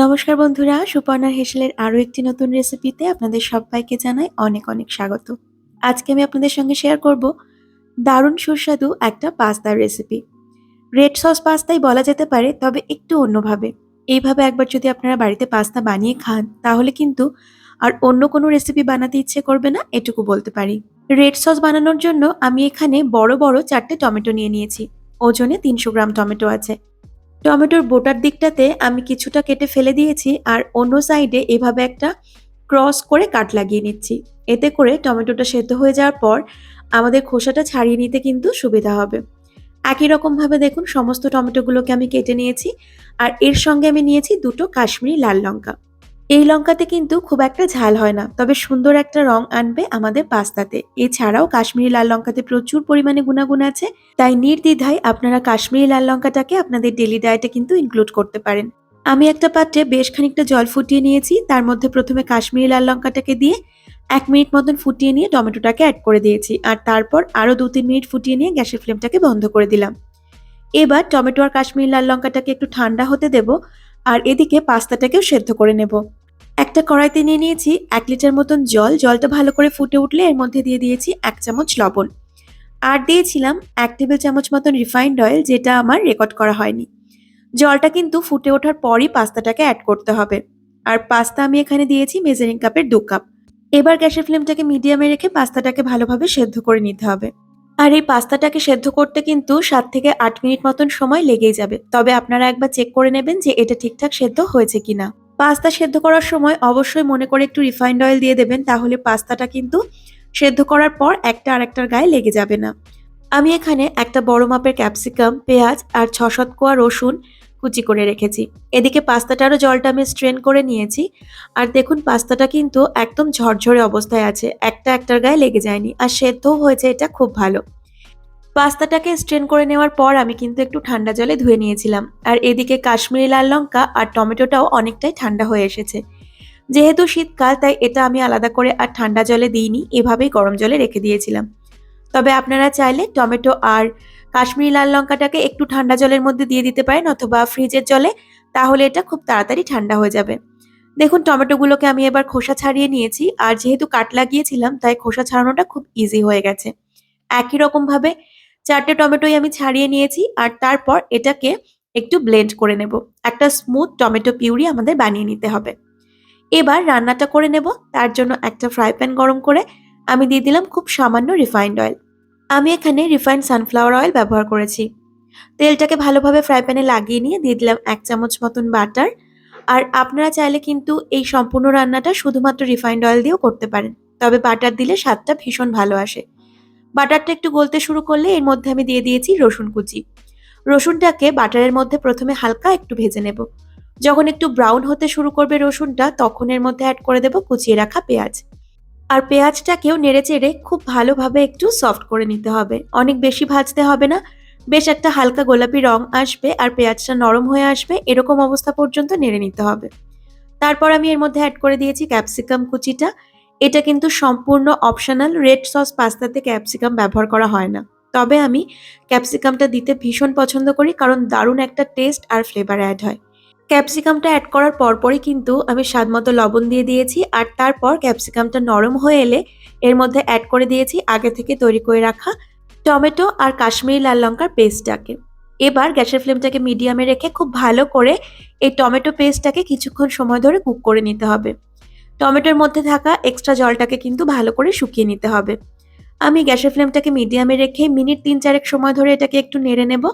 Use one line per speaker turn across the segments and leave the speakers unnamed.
নমস্কার বন্ধুরা, সুপর্ণা হেসেলের আরও একটি নতুন রেসিপিতে আপনাদের সবাইকে জানাই অনেক অনেক স্বাগত। আজকে আমি আপনাদের সঙ্গে শেয়ার করব দারুণ সুস্বাদু একটা পাস্তার রেসিপি রেড সস পাস্তাই বলা যেতে পারে, তবে একটু অন্যভাবে। এইভাবে একবার যদি আপনারা বাড়িতে পাস্তা বানিয়ে খান, তাহলে কিন্তু আর অন্য কোনো রেসিপি বানাতে ইচ্ছে করবে না, এটুকু বলতে পারি। রেড সস বানানোর জন্য আমি এখানে বড় বড় চারটে টমেটো নিয়ে নিয়েছি। ওজনে তিনশো গ্রাম টমেটো আছে। টমেটোর বোটার দিকটাতে আমি কিছুটা কেটে ফেলে দিয়েছি আর অন্য সাইডে এভাবে একটা ক্রস করে কাট লাগিয়ে নিচ্ছি। এতে করে টমেটোটা সেদ্ধ হয়ে যাওয়ার পর আমাদের খোসাটা ছাড়িয়ে নিতে কিন্তু সুবিধা হবে। একই রকমভাবে দেখুন, সমস্ত টমেটোগুলোকে আমি কেটে নিয়েছি আর এর সঙ্গে আমি নিয়েছি দুটো কাশ্মীরি লাল লঙ্কা। এই লঙ্কাতে কিন্তু খুব একটা ঝাল হয় না, তবে সুন্দর একটা রং আনবে আমাদের পাস্তাতে। এছাড়াও কাশ্মীরি লাল লঙ্কাতে প্রচুর পরিমাণে গুণাগুণ আছে, তাই নির্দ্বিধায় আপনারা কাশ্মীরি লাল লঙ্কাটাকে আপনাদের ডেলি ডায়েটে কিন্তু ইনক্লুড করতে পারেন। আমি একটা পাত্রে বেশ খানিকটা জল ফুটিয়ে নিয়েছি, তার মধ্যে প্রথমে কাশ্মীরি লাল লঙ্কাটাকে দিয়ে এক মিনিট মতন ফুটিয়ে নিয়ে টমেটোটাকে অ্যাড করে দিয়েছি, আর তারপর আরও দু তিন মিনিট ফুটিয়ে নিয়ে গ্যাসের ফ্লেমটাকে বন্ধ করে দিলাম। এবার টমেটো আর কাশ্মীরি লাল লঙ্কাটাকে একটু ঠান্ডা হতে দেব, আর এদিকে পাস্তাটাকেও সেদ্ধ করে নেব। একটা কড়াইতে নিয়ে নিয়েছি এক লিটার মতন জল। জলটা ভালো করে ফুটে উঠলে এর মধ্যে দিয়ে দিয়েছি এক চামচ লবণ। আর দিয়েছিলাম এক টেবিল চামচ মতন রিফাইন্ড অয়েল যেটা আমার রেকর্ড করা হয়নি। জলটা কিন্তু ফুটে ওঠার পরই পাস্তাটাকে অ্যাড করতে হবে। আর পাস্তা আমি এখানে দিয়েছি মেজারিং কাপের দু কাপ এবার গ্যাসের ফ্লেমটাকে মিডিয়ামে রেখে পাস্তাটাকে ভালোভাবে সেদ্ধ করে নিতে হবে। আর এই পাস্তাটাকে সেদ্ধ করতে কিন্তু সাত থেকে আট মিনিট মতন সময় লেগেই যাবে। তবে আপনারা একবার চেক করে নেবেন যে এটা ঠিকঠাক সেদ্ধ হয়েছে কিনা। পাস্তা সেদ্ধ করার সময় অবশ্যই মনে করে একটু রিফাইন্ড অয়েল দিয়ে দেবেন, তাহলে পাস্তাটা কিন্তু সেদ্ধ করার পর একটা আরেকটার গায়ে লেগে যাবে না। আমি এখানে একটা বড় মাপের ক্যাপসিকাম পেঁয়াজ আর ছ শত কোয়া রসুন কুচি করে রেখেছি। এদিকে পাস্তাটারও জলটা আমি স্ট্রেন করে নিয়েছি। আর দেখুন, পাস্তাটা কিন্তু একদম ঝরঝরে অবস্থায় আছে, একটা একটার গায়ে লেগে যায়নি। আর সেদ্ধও হয়েছে এটা খুব ভালো। পাস্তাটাকে স্ট্রেন করে নেওয়ার পর আমি কিন্তু একটু ঠান্ডা জলে ধুয়ে নিয়েছিলাম। আর এদিকে কাশ্মীরি লাল লঙ্কা আর টমেটোটাও অনেকটাই ঠান্ডা হয়ে এসেছে। যেহেতু শীতকাল, তাই এটা আমি আলাদা করে আর ঠান্ডা জলে দিইনি, এভাবেই গরম জলে রেখে দিয়েছিলাম। তবে আপনারা চাইলে টমেটো আর কাশ্মীরি লাল লঙ্কাটাকে একটু ঠান্ডা জলের মধ্যে দিয়ে দিতে পারেন অথবা ফ্রিজের জলে, তাহলে এটা খুব তাড়াতাড়ি ঠান্ডা হয়ে যাবে। দেখুন, টমেটোগুলোকে আমি এবার খোসা ছাড়িয়ে নিয়েছি, আর যেহেতু কাট লাগিয়েছিলাম, তাই খোসা ছাড়ানোটা খুব ইজি হয়ে গেছে। একই রকমভাবে চারটে টমেটোই আমি ছাড়িয়ে নিয়েছি আর তারপর এটাকে একটু ব্লেন্ড করে নেব। একটা স্মুথ টমেটো পিউরি আমাদের বানিয়ে নিতে হবে। এবার রান্নাটা করে নেব, তার জন্য একটা ফ্রাই প্যান গরম করে আমি দিয়ে দিলাম খুব সামান্য রিফাইন্ড অয়েল আমি এখানে রিফাইন্ড সানফ্লাওয়ার অয়েল ব্যবহার করেছি। তেলটাকে ভালোভাবে ফ্রাই প্যানে লাগিয়ে নিয়ে দিয়ে দিলাম এক চামচ মতন বাটার আর আপনারা চাইলে কিন্তু এই সম্পূর্ণ রান্নাটা শুধুমাত্র রিফাইন্ড অয়েল দিয়েও করতে পারেন। তবে বাটার দিলে স্বাদটা ভীষণ ভালো আসে। বাটারটা একটু গলতে শুরু করলে এর মধ্যে আমি দিয়ে দিয়েছি রসুন কুচি। রসুনটাকে বাটারের মধ্যে প্রথমে হালকা একটু ভেজে নেব। যখন একটু ব্রাউন হতে শুরু করবে রসুনটা, তখন এর মধ্যে অ্যাড করে দেব কুচিয়ে রাখা পেঁয়াজ। আর পেঁয়াজটাকেও নেড়ে চেড়ে খুব ভালোভাবে একটু সফট করে নিতে হবে। অনেক বেশি ভাজতে হবে না। বেশ একটা হালকা গোলাপি রং আসবে আর পেঁয়াজটা নরম হয়ে আসবে, এরকম অবস্থা পর্যন্ত নেড়ে নিতে হবে। তারপর আমি এর মধ্যে অ্যাড করে দিয়েছি ক্যাপসিকাম কুচিটা। এটা কিন্তু সম্পূর্ণ অপশনাল রেড সস পাস্তাতে ক্যাপসিকাম ব্যবহার করা হয় না। তবে আমি ক্যাপসিকামটা দিতে ভীষণ পছন্দ করি কারণ দারুণ একটা টেস্ট আর ফ্লেভার অ্যাড হয়। ক্যাপসিকামটা অ্যাড করার পরপরই কিন্তু আমি স্বাদ মতো লবণ দিয়ে দিয়েছি আর তারপর ক্যাপসিকামটা নরম হয়ে এলে এর মধ্যে অ্যাড করে দিয়েছি আগে থেকে তৈরি করে রাখা টমেটো আর কাশ্মীরি লাল লঙ্কার পেস্টটাকে এবার গ্যাসের ফ্লেমটাকে মিডিয়ামে রেখে খুব ভালো করে এই টমেটো পেস্টটাকে কিছুক্ষণ সময় ধরে কুক করে নিতে হবে। টমেটোর মধ্যে থাকা এক্সট্রা জলটাকে কিন্তু ভালো করে শুকিয়ে নিতে হবে। আমি গ্যাসের ফ্লেমটাকে মিডিয়ামে রেখে মিনিট তিন চারেক সময় ধরে এটাকে একটু নেড়ে নেব।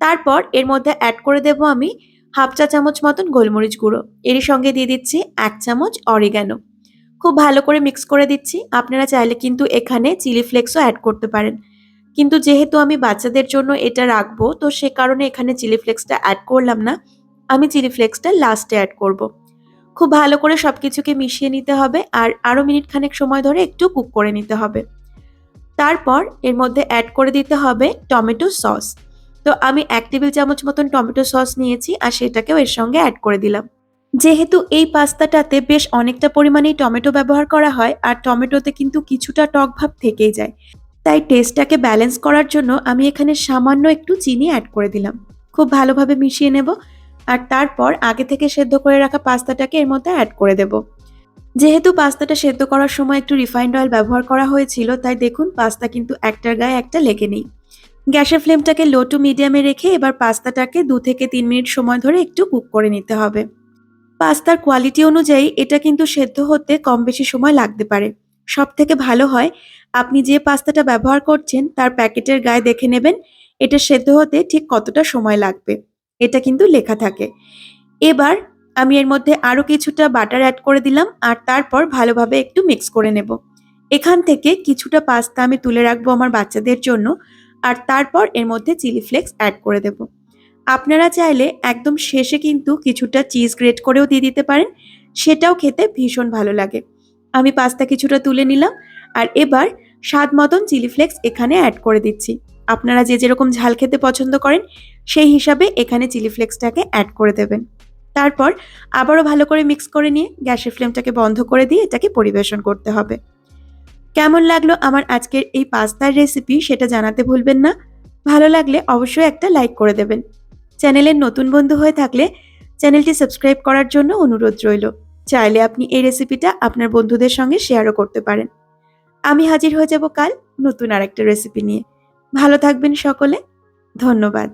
তারপর এর মধ্যে অ্যাড করে দেব আমি হাফ চা চামচ মতন গোলমরিচ গুঁড়ো। এরই সঙ্গে দিয়ে দিচ্ছি এক চামচ অরিগ্যানো খুব ভালো করে মিক্স করে দিচ্ছি। আপনারা চাইলে কিন্তু এখানে চিলি ফ্লেক্সও অ্যাড করতে পারেন। কিন্তু যেহেতু আমি বাচ্চাদের জন্য এটা রাখব, তো সে কারণে এখানে চিলি ফ্লেক্সটা অ্যাড করলাম না। আমি চিলি ফ্লেক্সটা লাস্টে অ্যাড করব। খুব ভালো করে সব কিছুকে মিশিয়ে নিতে হবে আর আরও মিনিট খানেক সময় ধরে একটু কুক করে নিতে হবে। তারপর এর মধ্যে অ্যাড করে দিতে হবে টমেটো সস। তো আমি এক টেবিল চামচ মতন টমেটো সস নিয়েছি আর সেটাকেও এর সঙ্গে অ্যাড করে দিলাম। যেহেতু এই পাস্তাটাতে বেশ অনেকটা পরিমাণেই টমেটো ব্যবহার করা হয় আর টমেটোতে কিন্তু কিছুটা টক ভাব থেকেই যায়। তাই টেস্টটাকে ব্যালেন্স করার জন্য আমি এখানে সামান্য একটু চিনি অ্যাড করে দিলাম। খুব ভালোভাবে মিশিয়ে নেব। আর তারপর আগে থেকে সেদ্ধ করে রাখা পাস্তাটাকে এর মধ্যে অ্যাড করে দেব। যেহেতু পাস্তাটা সেদ্ধ করার সময় একটু রিফাইন্ড অয়েল ব্যবহার করা হয়েছিল, তাই দেখুন পাস্তা কিন্তু একটার গায়ে একটা লেগে নেই। গ্যাসের ফ্লেমটাকে লো টু মিডিয়ামে রেখে এবার পাস্তাটাকে দু থেকে তিন মিনিট সময় ধরে একটু কুক করে নিতে হবে। পাস্তার কোয়ালিটি অনুযায়ী এটা কিন্তু সেদ্ধ হতে কম বেশি সময় লাগতে পারে। সব থেকে ভালো হয়, আপনি যে পাস্তাটা ব্যবহার করছেন, তার প্যাকেটের গায়ে দেখে নেবেন, এটা সেদ্ধ হতে ঠিক কতটা সময় লাগবে। এটা কিন্তু লেখা থাকে। এবার আমি এর মধ্যে আরও কিছুটা বাটার অ্যাড করে দিলাম আর তারপর ভালোভাবে একটু মিক্স করে নেব। এখান থেকে কিছুটা পাস্তা আমি তুলে রাখব আমার বাচ্চাদের জন্য আর তারপর এর মধ্যে চিলি ফ্লেক্স অ্যাড করে দেব। আপনারা চাইলে একদম শেষে কিন্তু কিছুটা চিজ গ্রেট করেও দিয়ে দিতে পারেন, সেটাও খেতে ভীষণ ভালো লাগে। আমি পাস্তা কিছুটা তুলে নিলাম আর এবার স্বাদ মতন চিলি ফ্লেক্স এখানে অ্যাড করে দিচ্ছি। আপনারা যে যেরকম ঝাল খেতে পছন্দ করেন, সেই হিসাবে এখানে চিলি ফ্লেক্সটাকে অ্যাড করে দেবেন। তারপর আবারও ভালো করে মিক্স করে নিয়ে গ্যাসের ফ্লেমটাকে বন্ধ করে দিয়ে এটাকে পরিবেশন করতে হবে। কেমন লাগল আমার আজকের এই পাস্তার রেসিপি সেটা জানাতে ভুলবেন না। ভালো লাগলে অবশ্যই একটা লাইক করে দেবেন। চ্যানেলের নতুন বন্ধু হয়ে থাকলে চ্যানেলটি সাবস্ক্রাইব করার জন্য অনুরোধ রইল। চাইলে আপনি এই রেসিপিটা আপনার বন্ধুদের সঙ্গে শেয়ারও করতে পারেন। আমি হাজির হয়ে যাব কাল নতুন আরেকটা রেসিপি নিয়ে। ভালো থাকবেন সকলে। ধন্যবাদ।